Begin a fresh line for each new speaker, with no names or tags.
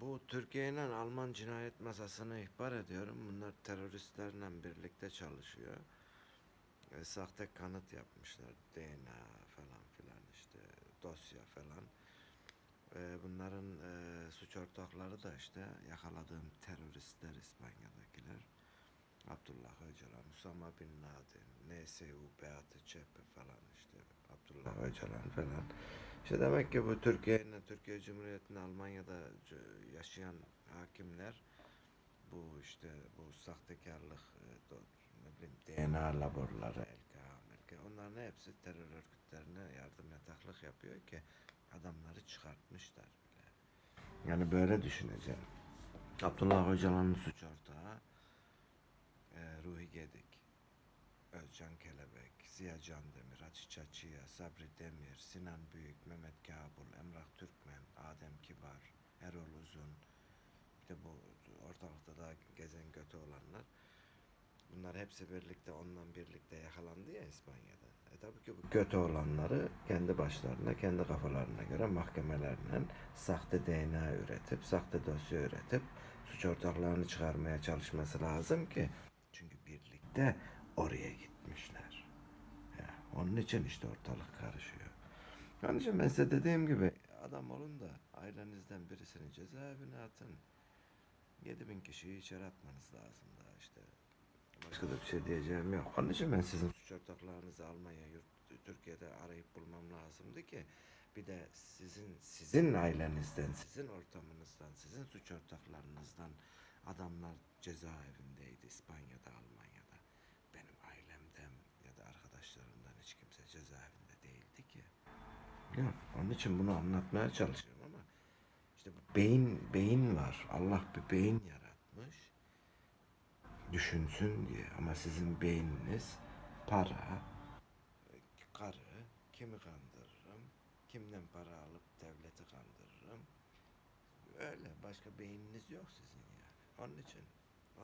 Bu Türkiye ile Alman cinayet masasını ihbar ediyorum. Bunlar teröristlerle birlikte çalışıyor. E, sahte kanıt yapmışlar. DNA falan filan işte dosya falan. E, bunların e, suç ortakları da işte yakaladığım teröristler İspanya'dakiler. Abdullah Öcalan, Usama Bin Laden, NSU, Beatı Çepe falan işte Abdullah Öcalan falan. İşte demek ki bu Türkiye ile Türkiye Cumhuriyeti'nin Almanya'da yaşayan hakimler bu işte bu sahtekarlık e, ne bileyim DNA laborları, LKA, MLK onların hepsi terör örgütlerine yardım yataklık yapıyor ki adamları çıkartmışlar bile. Yani böyle düşüneceğim. Abdullah Öcalan'ın suç ortağı e, Ruhi Gedik, Özcan Kelebek, Ziya Candemir, Hatice Açıya, Sabri Demir, Sinan Büyük, Mehmet Kabul, Emrah Türkmen, Adem Kibar, Erol Uzun, bir de bu ortalıkta da gezen götü olanlar. Bunlar hepsi birlikte onunla birlikte yakalandı ya İspanya'da. E tabii ki bu götü olanları kendi başlarına, kendi kafalarına göre mahkemelerle sahte DNA üretip, sahte dosya üretip suç ortaklarını çıkarmaya çalışması lazım ki çünkü birlikte oraya gitmişler. Ya, onun için işte ortalık karışıyor. Onun için ben size dediğim gibi adam olun da ailenizden birisini cezaevine atın. 7000 kişiyi içeri atmanız lazım daha işte. Başka da bir şey diyeceğim yok. Onun için ben sizin suç ortaklarınızı Almanya, yurt, Türkiye'de arayıp bulmam lazımdı ki bir de sizin sizin ailenizden, sizin ortamınızdan, sizin suç ortaklarınızdan adamlar cezaevindeydi İspanya'da, Ya, onun için bunu anlatmaya çalışıyorum ama işte beyin beyin var. Allah bir beyin yaratmış. Düşünsün diye ama sizin beyniniz para, karı, kimi kandırırım, kimden para alıp devleti kandırırım. Öyle başka beyniniz yok sizin yani. Onun için ha,